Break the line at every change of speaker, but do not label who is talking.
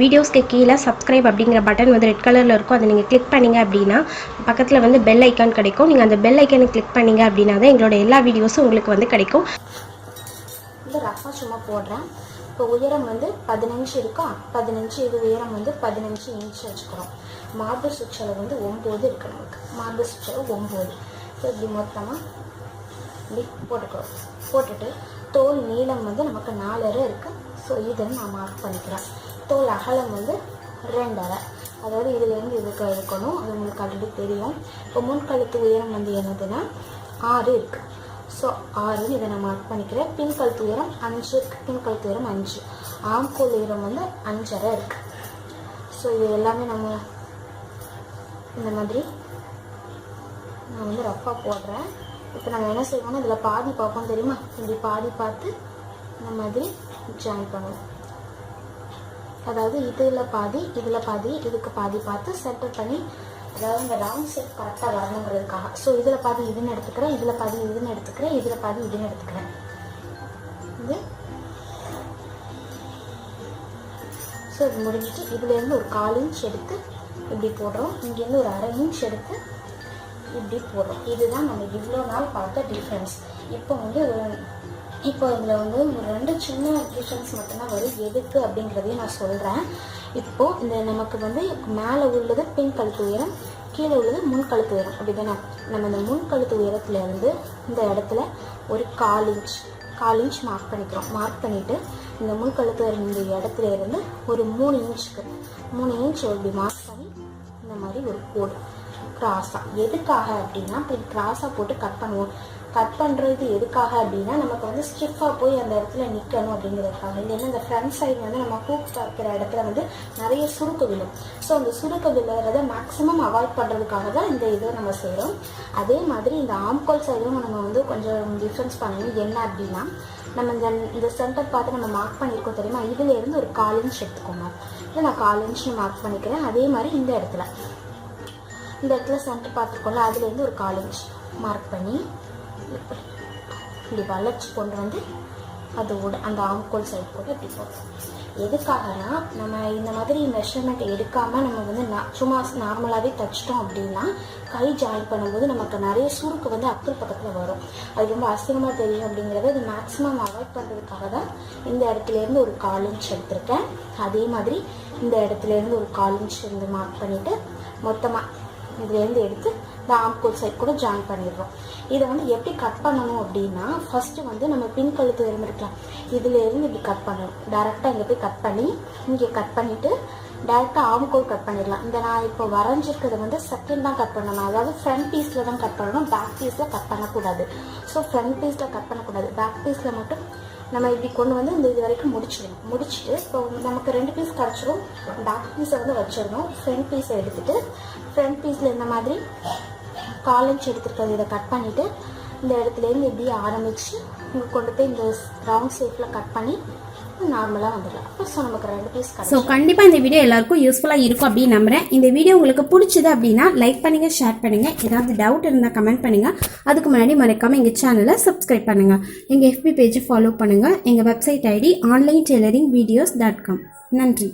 வீடியோஸ்க்கு கீழே சப்ஸ்கிரைப் அப்படிங்கிற பட்டன் வந்து ரெட் கலரில் இருக்கும். அதை நீங்கள் கிளிக் பண்ணீங்க அப்படின்னா பக்கத்தில் வந்து பெல் ஐக்கான் கிடைக்கும். நீங்கள் அந்த பெல் ஐக்கானை கிளிக் பண்ணீங்க அப்படின்னா தான் எங்களோட எல்லா வீடியோஸும் உங்களுக்கு வந்து கிடைக்கும்.
இந்த ரஃபாக சும்மா போடுறேன். இப்போ உயரம் வந்து பதினஞ்சு இருக்கா? பதினஞ்சு இது உயரம் வந்து பதினஞ்சு இன்ச் வச்சுக்கிறோம். மார்பு சுற்றளவு வந்து ஒம்பது இருக்குது நமக்கு. மார்பு சுற்றளவு ஒம்பது. ஸோ இப்படி மொத்தமாக இப்படி போட்டுக்கிறோம். போட்டுட்டு தோல் நீளம் வந்து நமக்கு நாலரை இருக்குது ஸோ இதை நான் மார்க் பண்ணிக்கிறேன். தோல் அகலம் வந்து ரெண்டரை. அதாவது இதுலேருந்து இதுக்கு இருக்கணும். அது உங்களுக்கு ஆல்ரெடி தெரியும். இப்போ முன்கழுத்து உயரம் வந்து என்னதுன்னா ஆறு இருக்குது ஸோ ஆறுன்னு இதை நான் மார்க் பண்ணிக்கிறேன். பின்கழுத்து உயரம் அஞ்சு இருக்குது பின்கழுத்து உயரம் அஞ்சு. ஆம்கோல் உயரம் வந்து அஞ்சரை இருக்குது ஸோ இது எல்லாமே நம்ம இந்த மாதிரி நான் வந்து ரஃப்பாக போடுறேன். இப்போ நம்ம என்ன செய்வோம்னா இதில் பாதி பார்ப்போம் தெரியுமா? இப்படி பாதி பார்த்து இந்த மாதிரி ஜாயின் பண்ணுவோம். அதாவது இதில் பாதி இதில் பாதி இதுக்கு பாதி பார்த்து சென்டர் பண்ணி அதாவது இந்த ரவுண்ட் ஷேப் கரெக்டாக வரணுங்கிறதுக்காக. ஸோ இதில் பாதி இதுன்னு எடுத்துக்கிறேன் இதில் பாதி இதுன்னு எடுத்துக்கிறேன் இதில் பாதி இதுன்னு எடுத்துக்கிறேன். இது. ஸோ இது முடிஞ்சிட்டு இதுலேருந்து ஒரு கால் இன்ச் எடுத்து இப்படி போடுறோம். இங்கேருந்து ஒரு அரை இன்ச் எடுத்து இப்படி போடுறோம். இதுதான் நம்ம இவ்வளோ நாள் பார்த்த டிஃப்ரென்ஸ் இப்போ வந்து ஒரு- இப்போ இதில் வந்து ஒரு ரெண்டு சின்ன டிஃப்ரென்ஸ் மட்டும்தான் வரும். எதுக்கு அப்படிங்கிறதையும் நான் சொல்கிறேன் இப்போது இந்த நமக்கு வந்து மேலே உள்ளது பின் கழுத்து உயரம் கீழே உள்ளது முன் கழுத்து உயரம். அப்படி தானே நம்ம இந்த முன் கழுத்து உயரத்தில் இருந்து இந்த இடத்துல ஒரு கால் இன்ச் கால் இன்ச் மார்க் பண்ணிக்கிறோம். மார்க் பண்ணிவிட்டு இந்த முன் கழுத்து உயரம் இந்த இடத்துல இருந்து ஒரு மூணு இன்ச்சுக்கு மூணு இன்ச் அப்படி மார்க் பண்ணி இந்த மாதிரி ஒரு கோடு கிராஸாக எதுக்காக அப்படின்னா இப்போ கிராஸாக போட்டு கட் பண்ணுவோம். கட் பண்ணுறது எதுக்காக அப்படின்னா நமக்கு வந்து ஸ்டிஃபாக போய் அந்த இடத்துல நிற்கணும் அப்படிங்கிறதுக்காக. இல்லைன்னா இந்த ஃப்ரண்ட் சைடு வந்து நம்ம ஹூக் பார்க்குற இடத்துல வந்து நிறைய சுருக்கு விழும். ஸோ அந்த சுருக்கு விழுறத மேக்ஸிமம் அவாய்ட் பண்ணுறதுக்காக தான் இந்த இதை நம்ம செய்கிறோம் அதே மாதிரி இந்த ஆம்கோல் சைடும் நம்ம வந்து கொஞ்சம் டிஃப்ரென்ஸ் பண்ணணும். என்ன அப்படின்னா நம்ம இந்த இந்த சென்டர் பார்த்து நம்ம மார்க் பண்ணியிருக்கோம் தெரியுமா? இதுலேருந்து ஒரு கால் இன்ச் எடுத்துக்கோங்க. இல்லை நான் கால் இன்ச் மார்க் பண்ணிக்கிறேன். அதே மாதிரி இந்த இடத்துல. இந்த இடத்துல சென்டர் பார்த்துருக்கோம்ல அதுலேருந்து ஒரு கால் இன்ச் மார்க் பண்ணி இப்படி வளர்ச்சி வளைச்சி கொண்டு வந்து அதோட அந்த ஆம்கோல் சைட் போட்டு இப்படி போடுறோம் எதுக்காகனா நம்ம இந்த மாதிரி மெஷர்மெண்ட் எடுக்காமல் நம்ம வந்து சும்மா நார்மலாகவே தச்சிட்டோம் அப்படின்னா கை ஜாயின் பண்ணும்போது நமக்கு நிறைய சுருக்கு வந்து அக்கல் பக்கத்தில் வரும். அது ரொம்ப அசிங்கமாக தெரியும் அப்படிங்கிறத இது மேக்ஸிமம் அவாய்ட் பண்ணுறதுக்காக தான் இந்த இடத்துலேருந்து ஒரு கால் இன்ச் எடுத்திருக்கேன். அதே மாதிரி இந்த இடத்துலேருந்து ஒரு கால் இன்ச் இருந்து மார்க் பண்ணிவிட்டு மொத்தமாக இதுலேருந்து எடுத்து இந்த ஆம்கோல் சைட் கூட ஜாயின் பண்ணிடுறோம். இதை வந்து எப்படி கட் பண்ணணும் அப்படின்னா ஃபஸ்ட்டு வந்து நம்ம பின் கழுத்து வரும் இருக்கலாம். இதுலேருந்து இப்படி கட் பண்ணணும். டேரெக்டாக இங்கே போய் கட் பண்ணி இங்கே கட் பண்ணிவிட்டு டேரெக்டாக ஆம்கோல் கட் பண்ணிடலாம். இந்த நான் இப்போ வரைஞ்சிருக்கிறது வந்து செகண்ட் தான் கட் பண்ணணும். அதாவது ஃப்ரண்ட் பீஸில் தான் கட் பண்ணணும். பேக் பீஸில் கட் பண்ணக்கூடாது. ஸோ ஃப்ரண்ட் பீஸில் கட் பண்ணக்கூடாது. பேக் பீஸில் மட்டும் நம்ம இப்படி கொண்டு வந்து இந்த இது வரைக்கும் முடிச்சிடணும். முடிச்சுட்டு இப்போ நமக்கு ரெண்டு பீஸ் கிடச்சிரும். பேக் பீஸை வந்து வச்சிடணும். ஃப்ரண்ட் பீஸை எடுத்துகிட்டு ஃப்ரண்ட் பீஸில் இந்த மாதிரி கால் எடுத்துருக்கிறது. இதை கட் பண்ணிவிட்டு இந்த இடத்துலேருந்து எப்படி ஆரம்பித்து இங்கே கொண்டு போய் இந்த ரவுண்ட் ஷேப்பில் கட் பண்ணி நார்மலாக வந்துடலாம். ஸோ நமக்கு ரெண்டு பீஸ்
ஸோ கண்டிப்பாக இந்த வீடியோ எல்லாருக்கும் யூஸ்ஃபுல்லாக இருக்கும் அப்படின்னு நம்புறேன். இந்த வீடியோ உங்களுக்கு பிடிச்சது அப்படின்னா லைக் பண்ணுங்கள் ஷேர் பண்ணுங்கள் ஏதாவது டவுட் இருந்தால் கமெண்ட் பண்ணுங்கள் அதுக்கு முன்னாடி மறக்காமல் எங்கள் சேனலை சப்ஸ்கிரைப் பண்ணுங்கள் எங்கள் எஃபி பேஜை ஃபாலோ பண்ணுங்கள் எங்கள் website ID online tailoring videos dot com நன்றி.